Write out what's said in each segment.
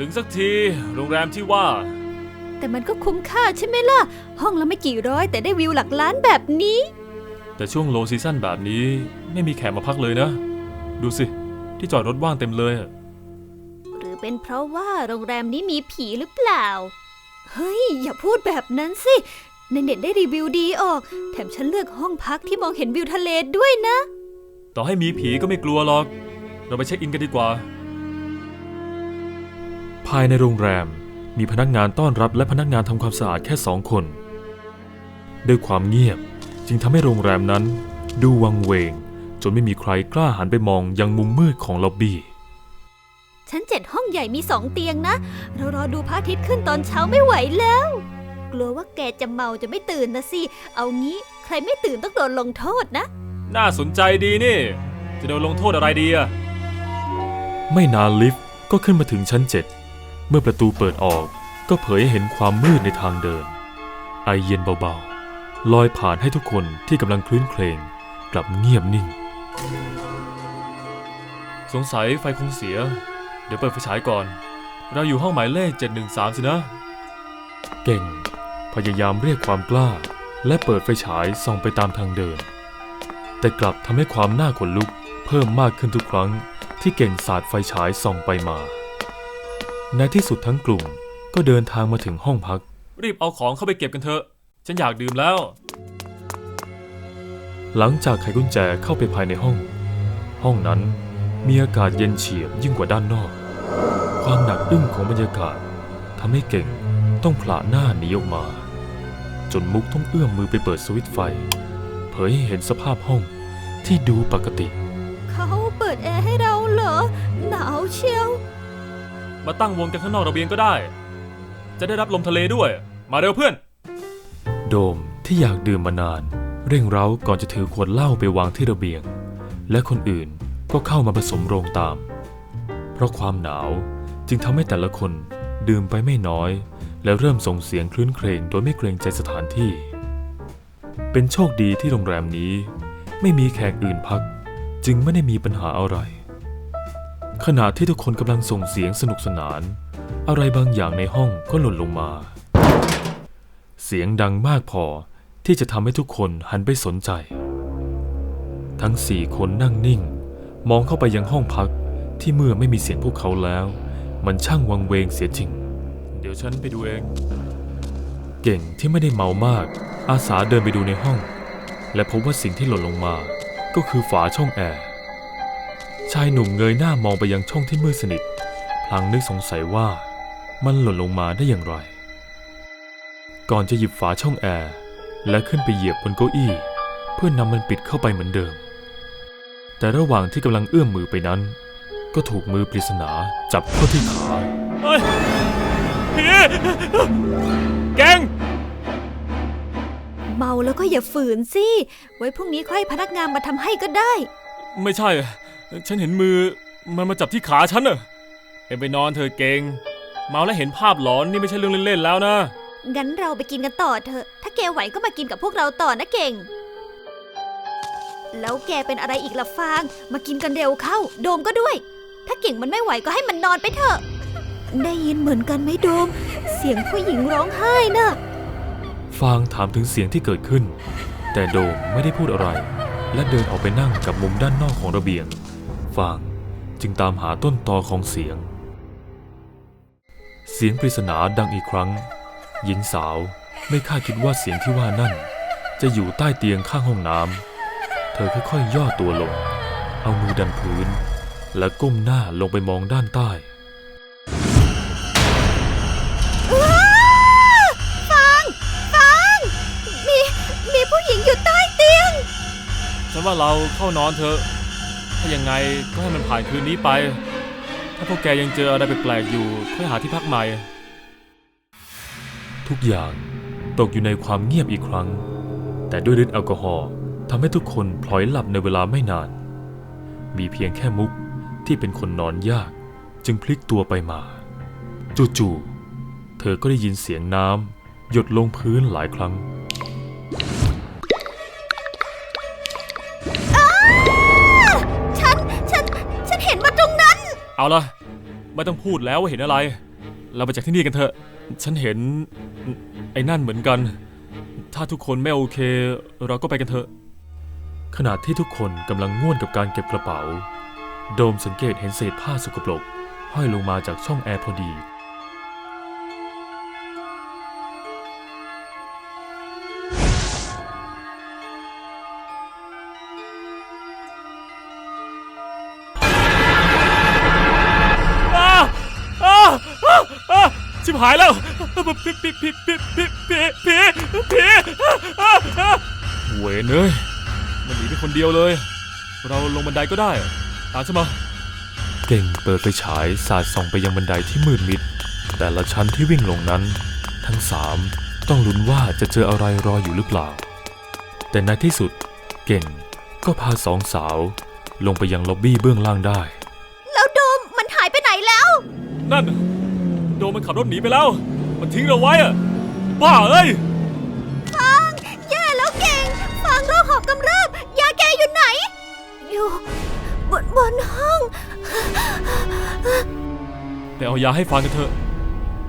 ถึงสักทีโรงแรมที่ว่า แต่มันก็คุ้มค่าใช่ไหมล่ะ ห้องละไม่กี่ร้อย แต่ได้วิวหลักล้านแบบนี้ แต่ช่วงโลซีซั่นแบบนี้ไม่มีแขกมาพักเลยนะ ดูสิ ที่จอดรถว่างเต็มเลยอะหรือเป็นเพราะว่าโรงแรมนี้มีผีหรือเปล่า เฮ้ย อย่าพูดแบบนั้นสิ ในเน็ตได้รีวิวดีออก แถมฉันเลือกห้องพักที่มองเห็นวิวทะเลด้วยนะ ต่อให้มีผีก็ไม่กลัวหรอก เราไปเช็คอินกันดีกว่า ภายในโรงแรมมีพนักงานต้อนรับและพนักงานทำความสะอาดแค่สองคน ด้วยความเงียบจึงทำให้โรงแรมนั้น ดูวังเวง จนไม่มีใครกล้าหันไปมองยังมุมมืดของล็อบบี้ชั้นเจ็ดห้องใหญ่มีสองเตียงนะ เรารอดูพระอาทิตย์ขึ้นตอนเช้าไม่ไหวแล้ว กลัวว่าแกจะเมาจะไม่ตื่นนะสิ เอางี้ ใครไม่ตื่นต้องโดนลงโทษนะ น่าสนใจดีนี่ จะโดนลงโทษอะไรดีอะไม่นานลิฟต์ก็ขึ้นมาถึงชั้นเจ็ด เมื่อประตูเปิดออกก็เผยให้เห็นความมืดในทางเดิน ไอเย็นเบาๆ ลอยผ่านให้ทุกคนที่กำลังคลื้นเครงกลับเงียบนิ่ง สงสัยไฟคงเสีย เดี๋ยวเปิดไฟฉายก่อน เราอยู่ห้องหมายเลข 713 สินะ เก่ง พยายามเรียกความกล้า และเปิดไฟฉายส่องไปตามทางเดิน แต่กลับทำให้ความน่าขนลุกเพิ่มมากขึ้นทุกครั้งที่เก่งสาดไฟฉายส่องไปมา ในที่สุดทั้งกลุ่มก็เดินทางมาถึงห้องพัก รีบเอาของเข้าไปเก็บกันเถอะ ฉันอยากดื่มแล้ว หลังจากไขกุญแจเข้าไปภายในห้อง ห้องนั้นมีอากาศเย็นเฉียบยิ่งกว่าด้านนอก ความหนักอึ้งของบรรยากาศทำให้เก่งต้องผละหน้าหนีออกมา จนมุกต้องเอื้อมมือไปเปิดสวิตช์ไฟ เผยให้เห็นสภาพห้องที่ดูปกติ เขาเปิดแอร์ให้เราเหรอ หนาวเชียว มาตั้งวงกันข้างนอกระเบียงก็ได้ จะได้รับลมทะเลด้วย มาเร็วเพื่อน โดมที่อยากดื่มมานาน เร่งเร้าก่อนจะถือขวดเหล้าไปวางที่ระเบียง และคนอื่นก็เข้ามาผสมโรงตาม เพราะความหนาวจึงทำให้แต่ละคนดื่มไปไม่น้อย และเริ่มส่งเสียงคลื้นเครงโดยไม่เกรงใจสถานที่ เป็นโชคดีที่โรงแรมนี้ ไม่มีแขกอื่นพัก จึงไม่ได้มีปัญหาอะไร ขณะที่ทุกคนกำลังส่งเสียงสนุกสนาน อะไรบางอย่างในห้องก็หล่นลงมา เสียงดังมากพอที่จะทำให้ทุกคนหันไปสนใจ ทั้งสี่คนนั่งนิ่ง มองเข้าไปยังห้องพักที่เมื่อไม่มีเสียงพวกเขาแล้ว มันช่างวังเวงเสียจริง เดี๋ยวฉันไปดูเอง เก่งที่ไม่ได้เมามาก อาสาเดินไปดูในห้อง และพบว่าสิ่งที่หล่นลงมา ก็คือฝาช่องแอร์ ชายหนุ่มเงยหน้ามองไปยังช่องที่มืดสนิท พลางนึกสงสัยว่ามันหล่นลงมาได้อย่างไร ก่อนจะหยิบฝาช่องแอร์และขึ้นไปเหยียบบนเก้าอี้ เพื่อนำมันปิดเข้าไปเหมือนเดิม แต่ระหว่างที่กำลังเอื้อมมือไปนั้น ก็ถูกมือปริศนาจับเข้าที่ขาเฮ้ยพี่แกงเมาแล้วก็อย่าฝืนสิ ไว้พรุ่งนี้ค่อยพนักงานมาทำให้ก็ได้ ไม่ใช่ ฉันเห็นมือมันมาจับที่ขาฉันอะเอ็มไปนอนเธอะเก่งเมาแล้วเห็นภาพหลอนนี่ไม่ใช่เรื่องเล่นๆแล้วนะ งั้นเราไปกินกันต่อเถอะ ถ้าแกไหวก็มากินกับพวกเราต่อนะเก่ง แล้วแกเป็นอะไรอีกล่ะฟาง มากินกันเร็วเข้า โดมก็ด้วย ถ้าเก่งมันไม่ไหวก็ให้มันนอนไปเถอะ ได้ยินเหมือนกันไหมโดม เสียงผู้หญิงร้องไห้น่ะฟางถามถึงเสียงที่เกิดขึ้น แต่โดมไม่ได้พูดอะไร และเดินออกไปนั่งกับมุมด้านนอกของระเบียง ฟาง จึงตามหาต้นตอของเสียง เสียงปริศนาดังอีกครั้ง หญิงสาวไม่คาดคิดว่าเสียงที่ว่านั่น จะอยู่ใต้เตียงข้างห้องน้ำเธอค่อยๆย่อตัวลง เอามือดันพื้น และก้มหน้าลงไปมองด้านใต้ฟางฟางมีมีผู้หญิงอยู่ใต้เตียงฉันว่าเราเข้านอนเถอะ ถ้ายังไงก็ให้มันผ่านคืนนี้ไป ถ้าพวกแกยังเจออะไรแปลกๆอยู่ค่อยหาที่พักใหม่ ทุกอย่างตกอยู่ในความเงียบอีกครั้ง แต่ด้วยฤทธิ์แอลกอฮอล์ทำให้ทุกคนพลอยหลับในเวลาไม่นาน มีเพียงแค่มุกที่เป็นคนนอนยาก จึงพลิกตัวไปมา จู่ๆเธอก็ได้ยินเสียงน้ำหยดลงพื้นหลายครั้ง เอาละไม่ต้องพูดแล้วว่าเห็นอะไร เราไปจากที่นี่กันเถอะ ฉันเห็นไอ้นั่นเหมือนกัน ถ้าทุกคนไม่โอเค เราก็ไปกันเถอะ ขณะที่ทุกคนกำลังง่วนกับการเก็บกระเป๋า โดมสังเกตเห็นเศษผ้าสกปรกห้อยลงมาจากช่องแอร์พอดี ชิบหายแล้วผีผีผีผีผีผีผีผีเวนเอ้ยมันหนีไปคนเดียวเลย เราลงบันไดก็ได้ ตามฉันมา เก่งเปิดไฟฉายสาดส่องไปยังบันไดที่มืดมิด แต่ละชั้นที่วิ่งลงนั้น ทั้งสามต้องลุ้นว่าจะเจออะไรรออยู่หรือเปล่า แต่ในที่สุดเก่งก็พาสองสาว ลงไปยังล็อบบี้เบื้องล่างได้ แล้วโดมมันหายไปไหนแล้ว นั่น โดมมันขับรถหนีไปแล้ว มันทิ้งเราไว้อะบ้าเอ้ย ฟัง แย่แล้วเก่ง ฟังโรคหอบกำเริบ ยาแกอยู่ไหน อยู่ บนบนห้อง ไปเอายาให้ฟังกันเถอะ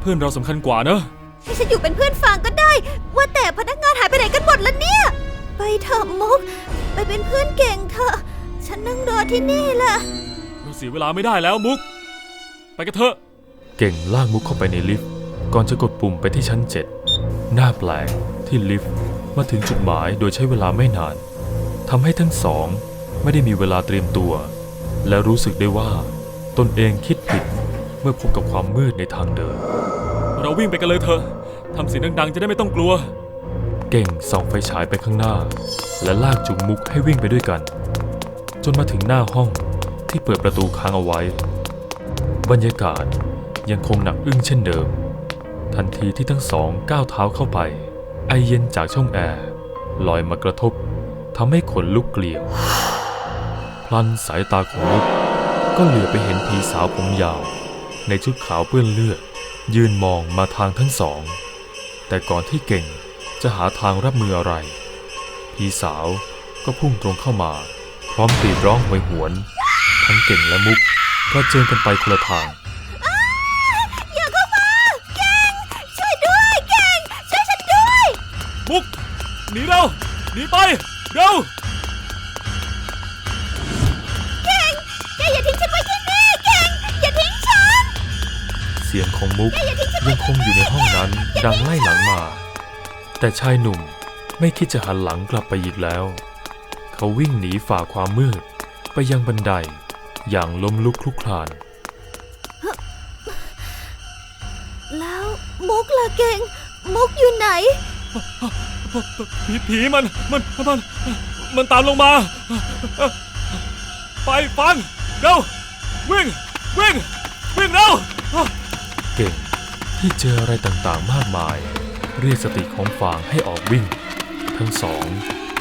เพื่อนเราสำคัญกว่าเนอะให้ฉันอยู่เป็นเพื่อนฟังก็ได้ ว่าแต่พนักงานหายไปไหนกันหมดแล้วเนี่ย ไปเถอะมุก ไปเป็นเพื่อนเก่งเถอะ ฉันนั่งรอที่นี่แหละ เราเสียเวลาไม่ได้แล้วมุก ไปกันเถอะ เก่งลากมุกเข้าไปในลิฟต์ก่อนจะกดปุ่มไปที่ชั้น 7 หน้าแปลกที่ลิฟต์มาถึงจุดหมายโดยใช้เวลาไม่นานทำให้ทั้งสองไม่ได้มีเวลาเตรียมตัว และรู้สึกได้ว่า ตนเองคิดผิดเมื่อพบกับความมืดในทางเดิน เราวิ่งไปกันเลยเถอะทำเสียงดังๆ จะได้ไม่ต้องกลัว เก่งส่องไฟฉายไปข้างหน้า และลากจูงมุกให้วิ่งไปด้วยกัน จนมาถึงหน้าห้องที่เปิดประตูค้างเอาไว้ บรรยากาศ ยังคงหนักอึ้งเช่นเดิม ทันทีที่ทั้งสองก้าวเท้าเข้าไป ไอเย็นจากช่องแอร์ลอยมากระทบทำให้ขนลุกเกลียว พลันสายตาของมุกก็เหลือไปเห็นผีสาวผมยาว ในชุดขาวเปื้อนเลือด ยืนมองมาทางทั้งสอง แต่ก่อนที่เก่งจะหาทางรับมืออะไร ผีสาวก็พุ่งตรงเข้ามา พร้อมกรีร้องหวยหวน ทั้งเก่งและมุกก็เจอกันไปคนละทาง หนีเร็วหนีไปเร็วเก่งแกอย่าทิ้งฉันไว้ที่นี่เก่งอย่าทิ้งฉันเสียงของมุกยังคงอยู่ในห้องนั้นดังไล่หลังมา แต่ชายหนุ่มไม่คิดจะหันหลังกลับไปอีกแล้ว เขาวิ่งหนีฝ่าความมืด ไปยังบันไดอย่างล้มลุกคลุกคลาน แล้วมุกล่ะเก่งมุกอยู่ไหน ผีผีมันมันมันมันตามลงมา ไปฟังเร็ววิ่งวิ่งวิ่งเร็วเก่งที่เจออะไรต่างๆมากมาย เรียกสติของฟางให้ออกวิ่ง ทั้งสอง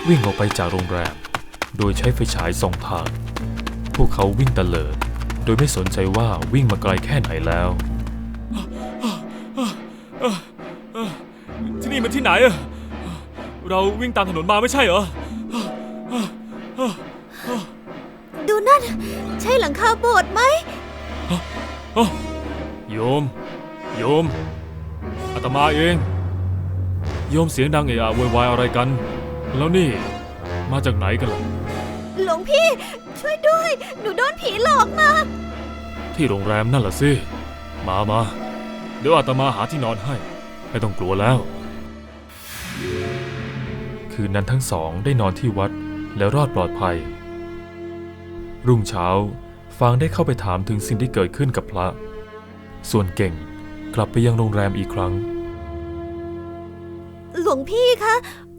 วิ่งออกไปจากโรงแรม โดยใช้ไฟฉายส่องทาง พวกเขาวิ่งตะเลิด โดยไม่สนใจว่าวิ่งมาไกลแค่ไหนแล้วที่นี่มันที่ไหนอะ เราวิ่งตามถนนมาไม่ใช่เหรอ ดูนั่น ใช่หลังคาโบสถ์ไหมโยม โยม อาตมาเอง โยมเสียงดังเอะอะโวยวายอะไรกัน แล้วนี่มาจากไหนกันล่ะ หลวงพี่ ช่วยด้วย หนูโดนผีหลอกมา ที่โรงแรมนั่นล่ะสิ มามา เดี๋ยวอาตมาหาที่นอนให้ ไม่ต้องกลัวแล้ว คืนนั้นทั้งสองได้นอนที่วัดและรอดปลอดภัย รุ่งเช้า ฟางได้เข้าไปถามถึงสิ่งที่เกิดขึ้นกับพระ ส่วนเก่งกลับไปยังโรงแรมอีกครั้ง หลวงพี่คะ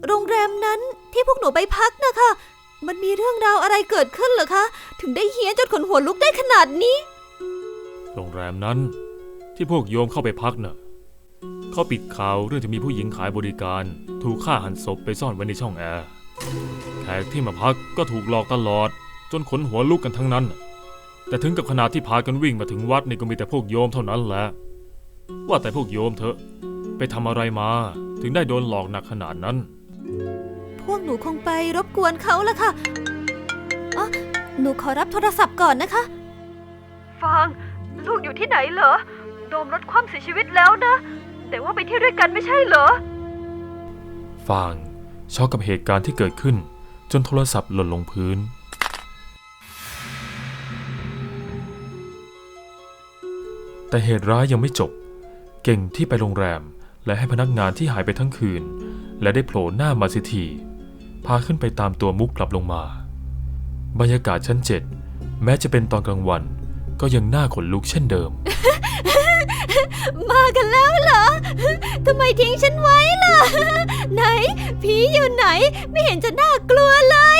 โรงแรมนั้นที่พวกหนูไปพักนะคะ มันมีเรื่องราวอะไรเกิดขึ้นเหรอคะ ถึงได้เฮี้ยนจนขนหัวลุกได้ขนาดนี้ โรงแรมนั้นที่พวกโยมเข้าไปพักน่ะ เขาปิดข่าวเรื่องจะมีผู้หญิงขายบริการ ถูกฆ่าหันศพไปซ่อนไว้ในช่องแอร์แขกที่มาพักก็ถูกหลอกตลอด จนขนหัวลุกกันทั้งนั้น แต่ถึงกับขนาดที่พากันวิ่งมาถึงวัดนี่ก็มีแต่พวกโยมเท่านั้นแหละ ว่าแต่พวกโยมเถอะ ไปทำอะไรมาถึงได้โดนหลอกหนักขนาดนั้น พวกหนูคงไปรบกวนเขาละค่ะอ๋อหนูขอรับโทรศัพท์ก่อนนะคะฟังลูกอยู่ที่ไหนเหรอ โดมรถคว่ำเสียชีวิตแล้วนะ แต่ว่าไปเที่ยวด้วยกันไม่ใช่เหรอ ฟางช็อกกับเหตุการณ์ที่เกิดขึ้น จนโทรศัพท์หล่นลงพื้น แต่เหตุร้ายยังไม่จบ เก่งที่ไปโรงแรมและให้พนักงานที่หายไปทั้งคืน และได้โผล่หน้ามาสิทีพาขึ้นไปตามตัวมุกกลับลงมา บรรยากาศชั้นเจ็ดแม้จะเป็นตอนกลางวัน ก็ยังน่าขนลุกเช่นเดิม มากันแล้วเหรอ ทำไมทิ้งฉันไว้ล่ะ ไหน ผีอยู่ไหน ไม่เห็นจะน่ากลัวเลย